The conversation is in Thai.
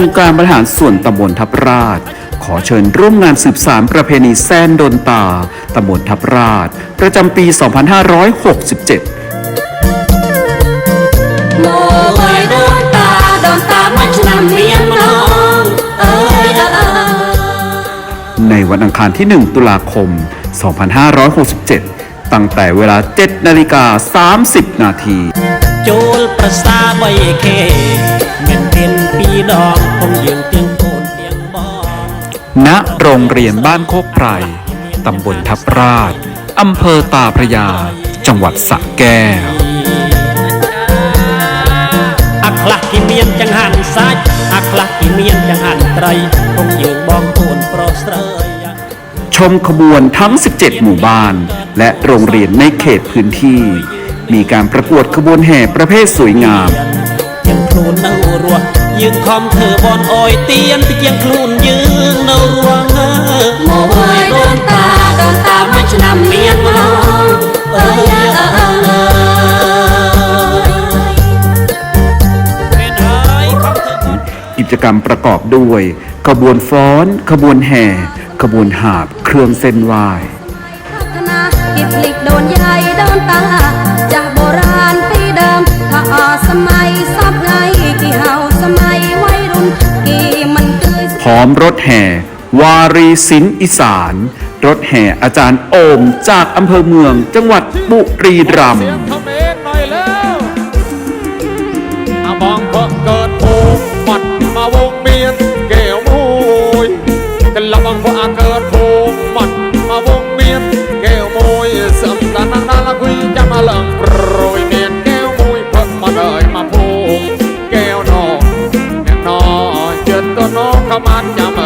องค์การบริหารส่วนตำบลทับราช ขอเชิญร่วมงานสืบสารประเพณีแซนโดนตาตำบลทับราช ประจำปี 2567ในวันอังคารที่ 1 ตุลาคม 2567 ตั้งแต่เวลา 7 นาฬิกา 30 นาที โจลประสาใบเค ณโรงเรียนบ้านโคกไพรตำบลทับราชอำเภอตาพระยา จังหวัดสระแก้วอักลักกิเมียนจังหันซ้ายอักลักกิเมียนจังหันไตรคงยืนบองโอนโปรเรยชมขบวนทั้ง 17 หมู่บ้าน และโรงเรียนในเขตพื้นที่ มีการประกวดขบวนแห่ประเภทสวยงามยังโนนั่งรัว យើងខំធ្វើបនអយទៀនពីជាងខ្លួនយើងនៅរស់អើ โมยโดนตาโดนตามันชนำเมียนน้องเอ้ยเอ้ยเอ้ย មានហើយខំធ្វើបន กิจกรรมประกอบด้วย ขบวนฟ้อน ขบวนแห่ ขบวนหาบ เครื่องเส้นไหว้ อมรถแห่ วารีศิลป์อีสาน รถแห่อาจารย์โอมจากอำเภอเมือง จังหวัดบุรีรัมย์เสียงคอมเมนต์หน่อยแล้วอางเพิ่งเกิดภูมิปัดมาวงเมียนแก้วมวยกันละบังเพราะอาเกิดภูมิปัดมาวงเมียน มันจะ